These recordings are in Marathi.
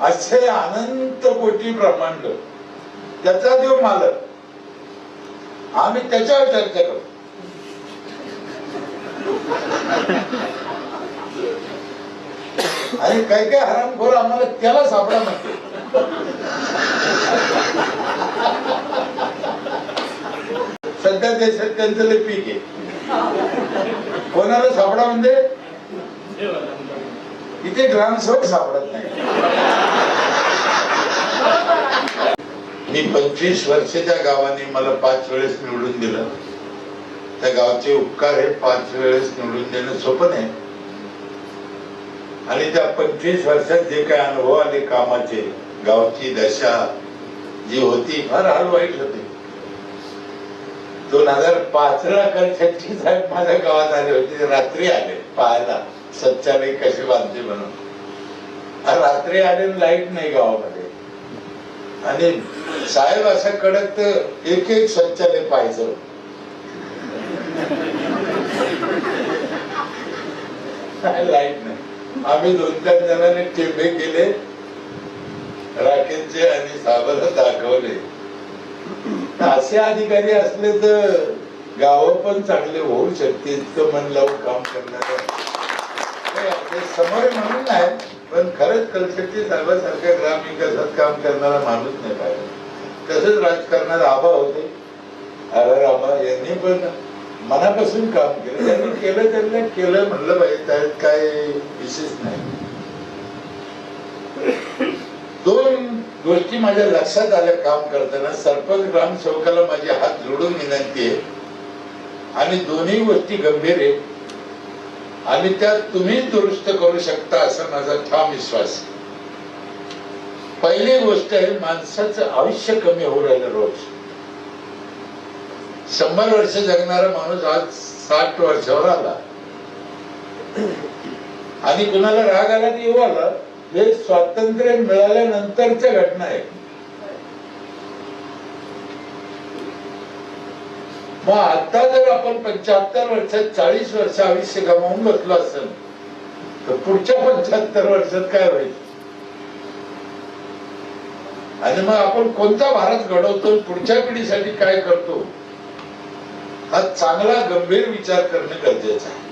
असे अनंत कोटी ब्रह्मांड. त्याचा देव मालक. आम्ही त्याच्यावर चर्चा करू आणि काही काही हरामखोर आम्हाला त्याला सापडा म्हणते. सध्या देशात त्यांचं लय पीक आहे. कोणाला सापडा म्हणजे? इथे ग्रामसेवक सापडत नाही. मी पंचवीस वर्ष त्या गावाने मला पाच वेळेस निवडून दिलं. त्या गावचे उपकार हे पाच वेळेस निवडून देणं सोपं नाही. आणि त्या पंचवीस वर्षात जे काय अनुभव आले कामाचे गावची दशा जी होती फार हाल वाईट होती. दोन हजार पाच ला शेट्टी साहेब माझ्या गावात आले होते रात्री आले पाहायला. सच्चाने कशी बांधते म्हणून. रात्री आले लाइट नाही गावामध्ये. आणि साहेब असं कडक तर एक एक शौचालय पाहायचं लाइट नाही. आम्ही दोन चार जणांनी टेबे केले राकेशचे आणि साबण दाखवले. असे अधिकारी असले तर गाव पण चांगले होऊ शकते इतकं मन लावून काम करणार. समोर म्हणून नाही पण खरंच कलशेट्टी ग्राम विकासात काम करणारा माणूस नाही पाहिजे. तसंच राजकारणात आबा होते. आर आबा यांनी पण मनापासून काम केलं. त्यांनी केलं त्यांना केलं म्हणलं पाहिजे. त्यात काय विशेष नाही. दोन गोष्टी माझ्या लक्षात आल्या काम करताना. सरपंच ग्रामसेवकाला माझी हात जोडून विनंती आहे. आणि दोन्ही गोष्टी गंभीर आहे आणि त्यात तुम्ही दुरुस्त करू शकता असा माझा ठाम विश्वास. पहिली गोष्ट आहे माणसाचं आयुष्य कमी होऊ राहिलं रोज. शंभर वर्ष जगणारा माणूस आज साठ वर्षावर आला. आणि कुणाला राग आला की येऊ आला? हे स्वातंत्र्य मिळाल्यानंतरच्या घटना आहे मग आता जर आपण पंच्याहत्तर वर्षात चाळीस वर्ष आयुष्य गमावून बसलो असेल तर पुढच्या पंच्याहत्तर वर्षात काय होईल? आणि मग आपण कोणता भारत घडवतो पुढच्या पिढीसाठी काय करतो? हा चांगला गंभीर विचार करणं गरजेचं आहे.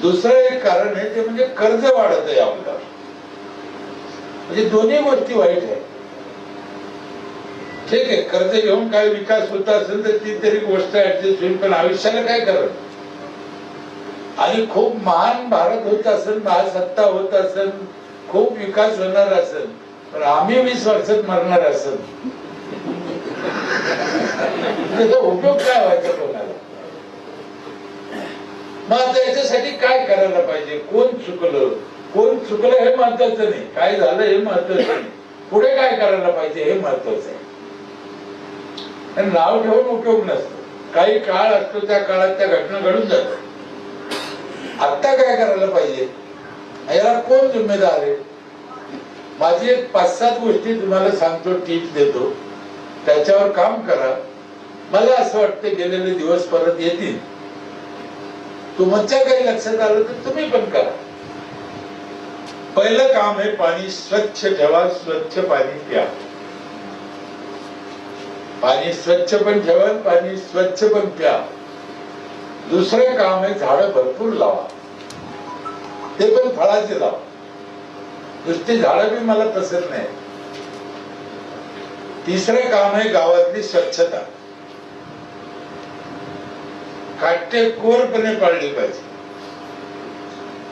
दुसरं एक कारण आहे ते म्हणजे कर्ज वाढत आहे आपलं. म्हणजे दोन्ही गोष्टी वाईट आहे ठीक आहे कर्ज घेऊन काय विकास होत असेल तर ती तरी गोष्ट ऍडजस्ट होईल पण आयुष्याला काय करत आणि खूप महान भारत होत असेल महासत्ता होत असेल खूप विकास होणार असेल पण आम्ही वीस वर्षात मरणार असेल. त्याचा उपयोग काय व्हायचा कोणाला? मग याच्यासाठी काय करायला पाहिजे? कोण चुकलं? कोण चुकलं हे महत्वाचं नाही. काय झालं हे महत्वाचं नाही. पुढे काय करायला पाहिजे हे महत्वाचं आहे. आणि नाव ठेवून उपयोग नसतो. काही काळ असतो त्या काळात त्या घटना घडून जातात आता काय करायला पाहिजे? याला कोण जिम्मेदार आहे? माझी एक पाच सात गोष्टी तुम्हाला सांगतो टीप देतो. त्याच्यावर काम करा. मला असं वाटतं गेलेले दिवस परत येतील. तुमच्या काही लक्षात आलं तर तुम्ही पण करा. पहिलं काम आहे पाणी स्वच्छ ठेवा स्वच्छ पाणी प्या. पाणी स्वच्छ पण ठेवा पाणी स्वच्छ पण प्या. दुसरं काम आहे झाडं भरपूर लावा. ते पण फळाचे लावा. नुसती झाडं बी मला पसंत नाही. तिसरं काम आहे गावातली स्वच्छता. काटेकोरपणे पाळली पाहिजे.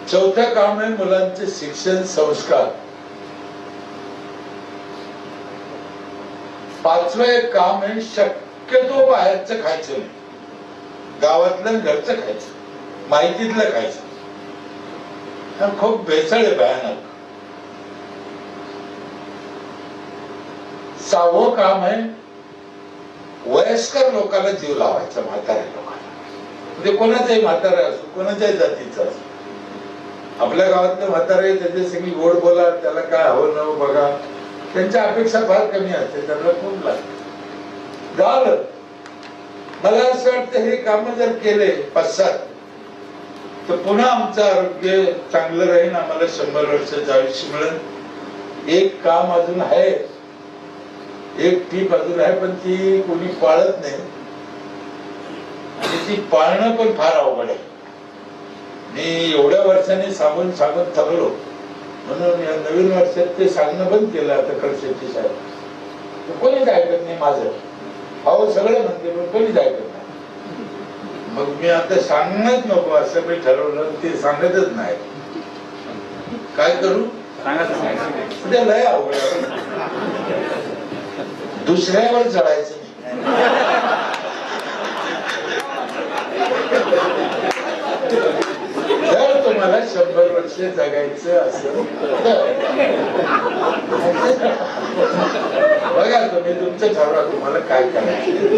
चौथं काम आहे मुलांचे शिक्षण संस्कार. पाचवं एक काम आहे शक्यतो बाहेरचं खायचं नाही. गावातलं घरचं खायचं माहितीतलं खायचं. खूप भेसळ आहे भयानक. सहावं काम आहे वयस्कर लोकांना जीव लावायचा म्हाताऱ्या लोकांना म्हणजे कोणाचाही म्हातारा असो कोणाच्याही जातीचा असो. आपल्या गावातलं म्हातारा आहे, त्याच्या सगळी गोड बोला त्याला काय हवं न बघा. त्यांच्या अपेक्षा फार कमी असते त्यांना खूप लागते झालं. मला असं वाटतं हे काम जर केले पाच सात तर पुन्हा आमचं आरोग्य चांगलं राहील आम्हाला शंभर वर्षाचं आयुष्य मिळेल. एक काम अजून आहे. एक टीप अजून आहे पण ती कोणी पाळत नाही. आणि ती पाळणं पण फार अवघड आहे. मी एवढ्या वर्षांनी सांगून सांगून थकलो. म्हणून या नवीन वर्षात ते सांगणं बंद केलं आता खडशेट्टी साहेब. कोणीच ऐकत नाही माझं. अहो सगळं म्हणते पण कोणीच ऐकत नाही. मग मी आता सांगणंच नको असं मी ठरवलं ते सांगतच नाही. काय करू? उद्या लय अवघड. दुसऱ्यावर चढायचं नाही जर तुम्हाला शंभर वर्ष जगायचं असं. बघा तुम्ही तुमचं ठरवा तुम्हाला काय करायचं?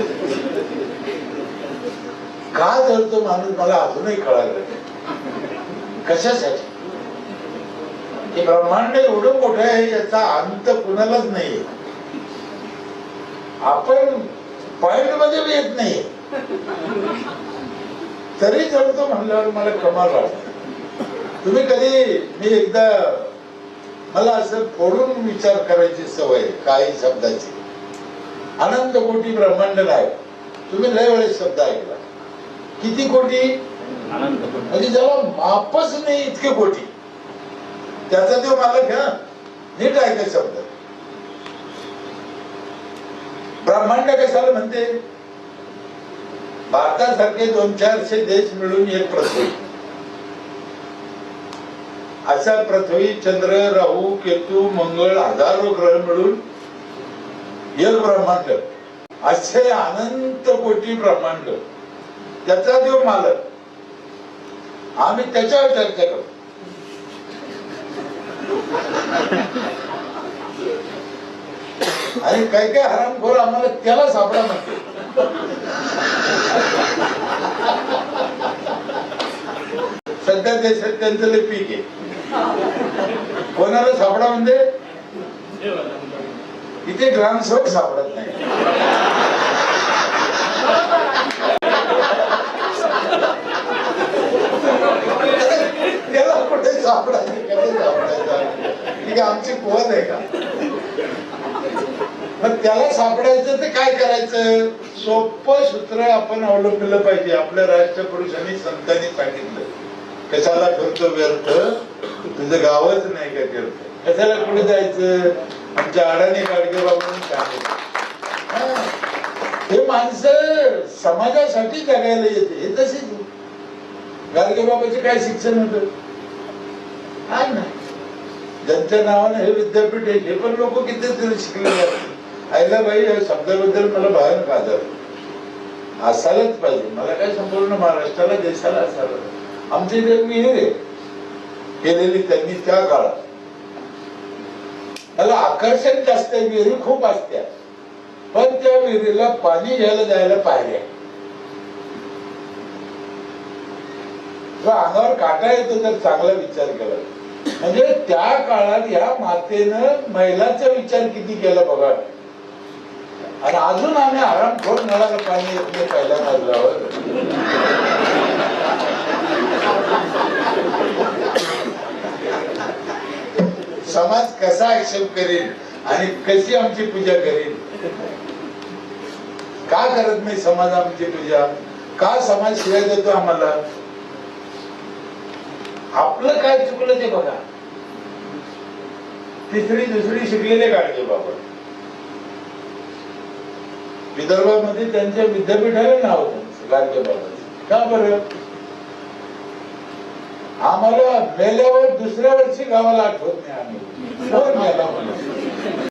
का जळतो माणूस? मला अजूनही कळालं कशासाठी? हे ब्रह्मांड एवढं मोठं आहे याचा अंत कुणालाच नाही आपण पॉइंटमध्ये येत नाही तरी जळतो म्हणल्यावर मला कमाल वाटत. तुम्ही कधी मी एकदा मला असं फोडून विचार करायची सवय काही शब्दाची. अनंत कोटी ब्रह्मांड नाही. तुम्ही लय वेळेस शब्द ऐकला. किती कोटी? म्हणजे ज्याला मापच नाही इतके कोटी. त्याचा तो मालक घ्या नीट ऐका शब्द. ब्रह्मांड कशाला म्हणते? भारतासारखे दोन चारशे देश मिळून एक पृथ्वी अशा पृथ्वी चंद्र राहू केतू मंगळ हजारो ग्रह मिळून एक ब्रह्मांड असे अनंत कोटी ब्रह्मांड त्याचा देव मालक. आम्ही त्याच्यावर चर्चा करू. आणि काही काय हरामखोर आम्हाला त्याला सापडा म्हणते. सध्या देशात त्यांचं लय पीक आहे. कोणाला सापडा म्हणजे? इथे ग्रामसेवक सापडत नाही. त्याला कुठे सापडायचं? कधी सापडायचं? ठीक आमची कुवत आहे का? मग त्याला सापडायचं तर काय करायचं? सोपं सूत्र आपण अवलंबलं पाहिजे. आपल्या राष्ट्रपुरुषांनी संतांनी सांगितलं. कशाला खर्च व्यर्थ? तुझं गावच नाही का फिरत कशाला कुठे जायचं? आमच्या अडाणी गाडगे बाबा हे. माणसं समाजासाठी जगायला येते हे तसेच गाडगे बाबाचे काय शिक्षण होत? काय नाही. ज्यांच्या नावाने हे विद्यापीठ आहे हे पण लोक किती तरी शिकलेले आहेत. आईला बाई या शब्दाबद्दल मला भयानक आदर. असायलाच पाहिजे. मला काय संपूर्ण महाराष्ट्राला देशाला असायला आमच्या जे एक विहीर आहे केलेली त्यांनी त्या काळात. त्याला आकर्षण जास्त विहिरी खूप असत्या पण त्या विहिरीला पाणी घ्यायला जायला पाहिजे. अंगावर काटा येतो तर चांगला विचार केला. म्हणजे त्या काळात या मातेनं महिलाचा विचार किती केला बघा. आणि अजून आम्ही आरामखोर नळाला पाणी येत नाही पहिल्या मजल्यावर समाज कसा आक्षेप करेल आणि कशी आमची पूजा करेल? का करत नाही समाज आमची पूजा? का समाज शिवाय देतो आम्हाला? आपलं काय चुकलं ते बघा. तिसरी दुसरी शिकलेले काढले बाबा. विदर्भामध्ये त्यांच्या विद्यापीठाला नाव त्यांचं गाडगे बाबा का बरं? आम्हाला मेल्यावर दुसऱ्या वर्षी गावाला आठवत नाही आम्ही.